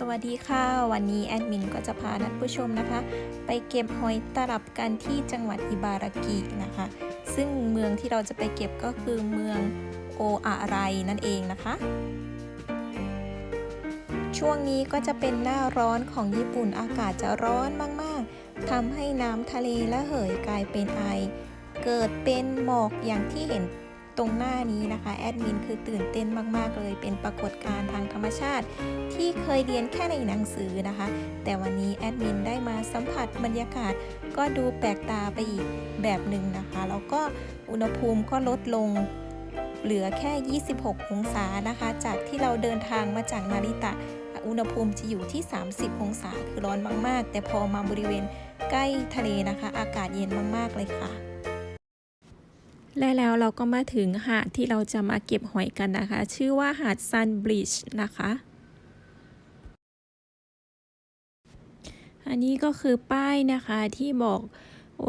สวัสดีค่ะ วันนี้แอดมินก็จะพาท่านผู้ชมนะคะ ไปเก็บหอยตลับกันที่จังหวัดอิบารากินะคะ ซึ่งเมืองที่เราจะไปเก็บก็คือเมืองโออาไรนั่นเองนะคะ ช่วงนี้ก็จะเป็นหน้าร้อนของญี่ปุ่นอากาศจะร้อนมากๆทำให้น้ำทะเลละเหยกลายเป็นไอ เกิดเป็นหมอกอย่างที่เห็น ตรงหน้านี้นะคะแอดมินคือตื่นเต้นมากๆเลย เป็นปรากฏการณ์ทางธรรมชาติ ที่เคยเรียนแค่ในหนังสือนะคะ แต่วันนี้แอดมินได้มาสัมผัสบรรยากาศ ก็ดูแปลกตาไปอีกแบบหนึ่งนะคะ แล้วก็อุณหภูมิก็ลดลงเหลือแค่ 26 องศานะคะ จากที่เราเดินทางมาจากนาริตะ อุณหภูมิจะอยู่ที่ 30 องศาคือร้อนมาก ๆ แต่พอมาบริเวณใกล้ทะเลนะคะ อากาศเย็นมาก ๆ เลยค่ะ และแล้วเราก็มาถึงหาดที่เราจะมาเก็บหอยกันนะคะ ชื่อว่าหาดซันบริดจ์นะคะ อันนี้ก็คือป้ายนะคะที่บอก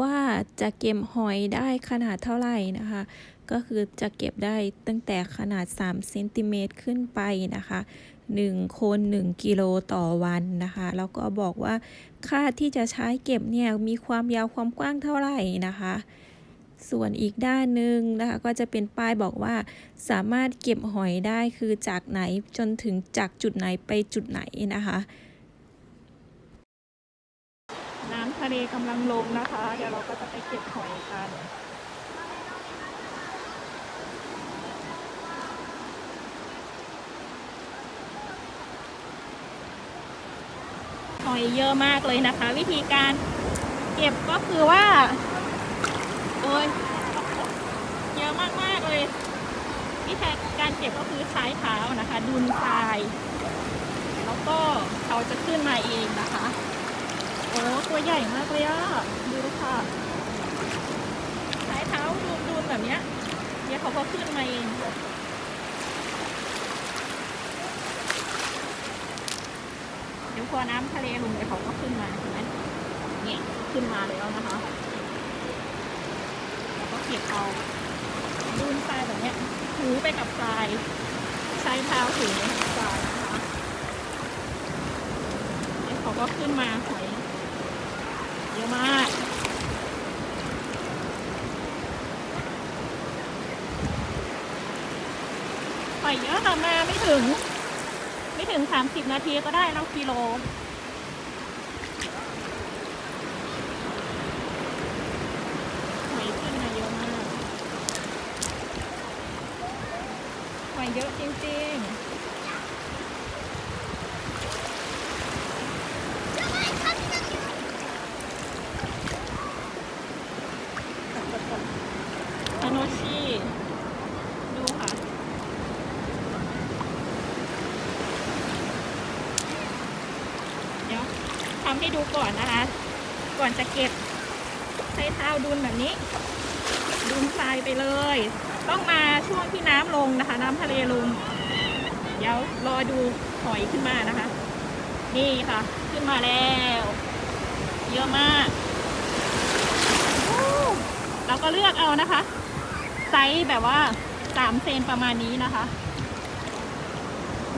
ว่าจะเก็บหอยได้ขนาดเท่าไหร่นะคะ ก็คือจะเก็บได้ตั้งแต่ขนาด3เซนติเมตรขึ้นไปนะคะ1คน1กิโลต่อวันนะคะ แล้วก็บอกว่าค่าที่จะใช้เก็บเนี่ยมีความยาวความกว้างเท่าไหร่นะคะ ส่วนอีกด้านหนึ่งนะคะก็จะเป็นป้ายบอกว่า สามารถเก็บหอยได้คือจากไหนจนถึงจากจุดไหนไปจุดไหนนะคะ น้ำทะเลกำลังลงนะคะ เดี๋ยวเราก็จะไปเก็บหอยกันหอยเยอะมากเลยนะคะ วิธีการเก็บก็คือว่า โอ้ยเยอะมากๆเลย วิธีการเก็บก็คือใช้เท้านะคะ ดุนทราย แล้วก็เขาจะขึ้นมาเองนะคะ โอ้ตัวใหญ่มากเลยอะ ดูค่ะใช้เท้าดูดูนแบบเนี้ยเดี๋ยวเขาก็ขึ้นมาเองเดี๋ยวพอน้ำทะเลลงเดี๋ยวเขาก็ขึ้นมาเห็นไหมเนี่ยขึ้นมาแล้วนะคะ เก็บเอาดูนทรายแบบเนี้ยถูไปกับทราย ใช้เท้าถูไปกับทรายนะคะเดี๋ยวเขาก็ขึ้นมาหอยเยอะมากปล่อยเยอะค่ะมาไม่ถึง ไม่ถึงสามสิบนาทีก็ได้แล้วกิโล หอยขึ้นมาเยอะมากหอย เยอะจริงๆทาโนชิดูค่ะ เดี๋ยวทำให้ดูก่อนนะคะ ก่อนจะเก็บใช้เท้าดุนแบบนี้ ดุนทรายไปเลย ต้องมาช่วงที่น้ำลงนะคะ น้ำทะเลลง เดี๋ยวรอดูหอยขึ้นมานะคะ นี่ค่ะ ขึ้นมาแล้ว เยอะมากเราก็เลือกเอานะคะ ไซส์แบบว่าสามเซนประมาณนี้นะคะ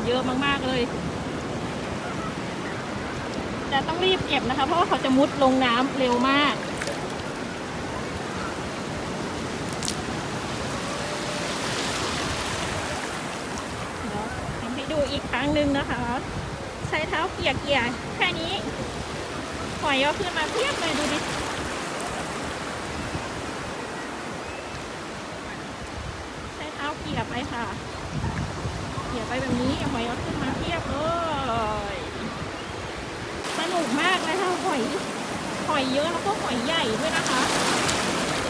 เยอะมากๆเลยแต่ต้องรีบเก็บนะคะ เพราะว่าเขาจะมุดลงน้ำเร็วมาก เดี๋ยวทำให้ดู อีกครั้งหนึ่งนะคะ ใช้เท้าเกี่ยเกี่ยแค่นี้หอยก็ขึ้นมาเพียบเลยดูดิใช้เท้าเกี่ยไปค่ะ เกี่ยไปแบบนี้หอยเอขึ้นมาเทียบเลยสนุกมากเลยค่ะหอยหอยเยอะแล้วก็หอยใหญ่ด้วยนะคะ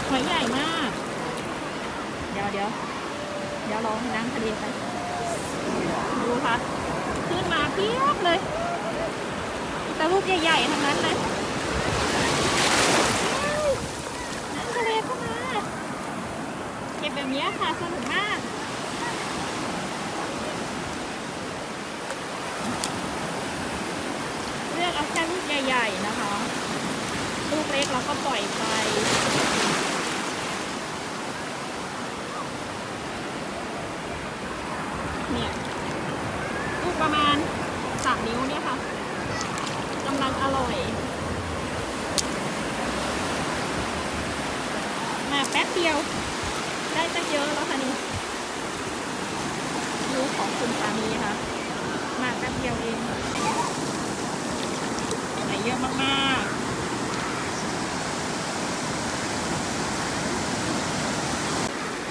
หอยใหญ่มาก เดี๋ยวเดี๋ยวเดี๋ยวลองให้น้ำทะเลไป ดูค่ะ ขึ้นมาเพียบเลยแต่ลูกใหญ่ๆทั้งนั้นเลยน้ำทะเลก็มาเก็บแบบนี้ค่ะสนุกมากเลือกเอาแค่ลูกใหญ่ ๆ นะคะลูกเล็กเราก็ปล่อยไป เนี่ย ลูก ประมาณสามนิ้วเนี่ยค่ะกำลังอร่อย มาแป๊บเดียว ได้ตั้งเยอะแล้วค่ะนี่ลูกของคุณสามีค่ะ มาแป๊บเดียวเองไหนเยอะมากๆ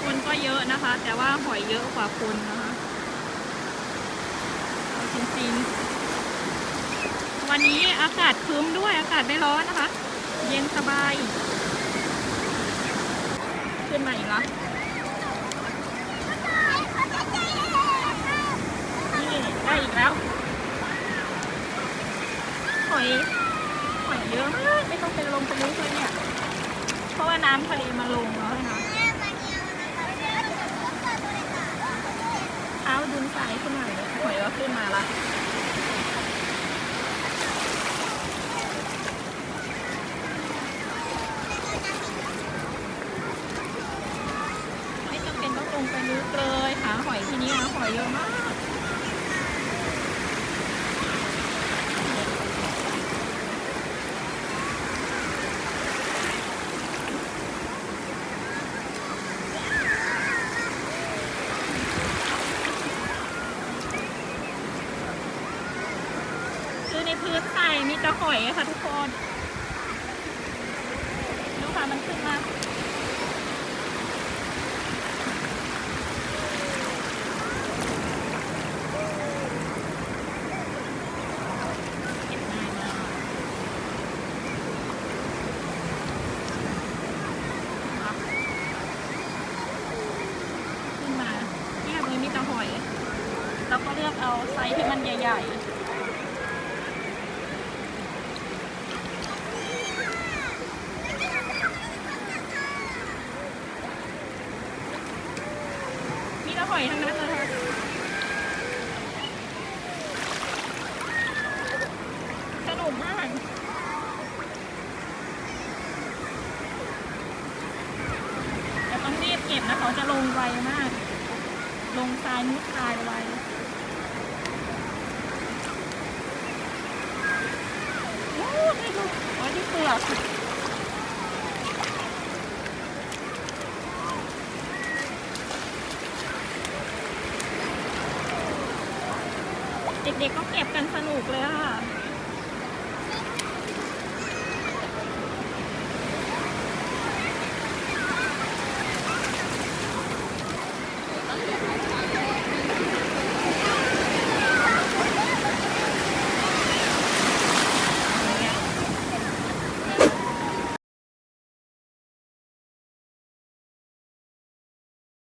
คนก็เยอะนะคะ แต่ว่าหอยเยอะกว่าคนนะคะ ริงๆ วันนี้อากาศครึ้มด้วยอากาศไม่ร้อนนะคะ เย็นสบาย ขึ้นมาอีกแล้วนี่ได้อีกแล้วหอยหอยเยอะมากไม่ต้องเป็นลงเป็นลึกเลยเนี่ย เพราะว่าน้ำทะเลมาลงแล้วนะาดุนสายขึ้นมาเลยหอยก็ขึ้นมา ละไม่จำเป็นต้องลงไปลึกเลยหาหอยที่นี่นะหอยเยอะมาก คือในพื้นทราย มีแต่หอยค่ะทุกคนดูค่ะมันขึ้นมาขึ้นมาเทียบเลยมีแต่หอย แล้วก็เลือกเอาไซส์ที่มันใหญ่ ๆ แต่หอยทั้งนั้นเลยค่ะสนุกมากแต่ต้องรีบเก็บนะเขาจะลงไวมาก ลงทรายมุดทรายไวโอ้ได้ดูโอ้ยที่เปลือก เด็กๆก็เก็บกันสนุกเลยค่ะ